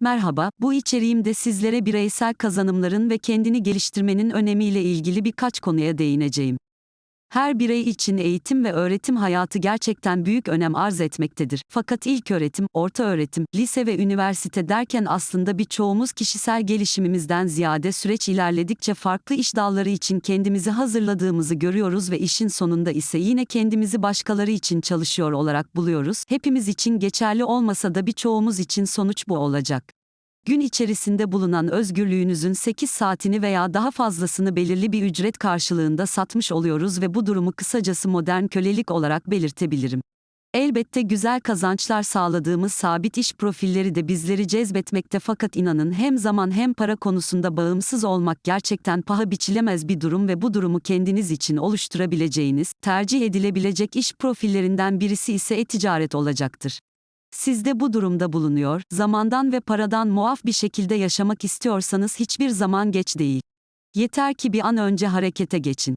Merhaba, bu içeriğimde sizlere bireysel kazanımların ve kendini geliştirmenin önemiyle ilgili birkaç konuya değineceğim. Her birey için eğitim ve öğretim hayatı gerçekten büyük önem arz etmektedir. Fakat ilk öğretim, orta öğretim, lise ve üniversite derken aslında birçoğumuz kişisel gelişimimizden ziyade süreç ilerledikçe farklı iş dalları için kendimizi hazırladığımızı görüyoruz ve işin sonunda ise yine kendimizi başkaları için çalışıyor olarak buluyoruz. Hepimiz için geçerli olmasa da birçoğumuz için sonuç bu olacak. Gün içerisinde bulunan özgürlüğünüzün 8 saatini veya daha fazlasını belirli bir ücret karşılığında satmış oluyoruz ve bu durumu kısacası modern kölelik olarak belirtebilirim. Elbette güzel kazançlar sağladığımız sabit iş profilleri de bizleri cezbetmekte fakat inanın hem zaman hem para konusunda bağımsız olmak gerçekten paha biçilemez bir durum ve bu durumu kendiniz için oluşturabileceğiniz, tercih edilebilecek iş profillerinden birisi ise e-ticaret olacaktır. Siz de bu durumda bulunuyor, zamandan ve paradan muaf bir şekilde yaşamak istiyorsanız hiçbir zaman geç değil. Yeter ki bir an önce harekete geçin.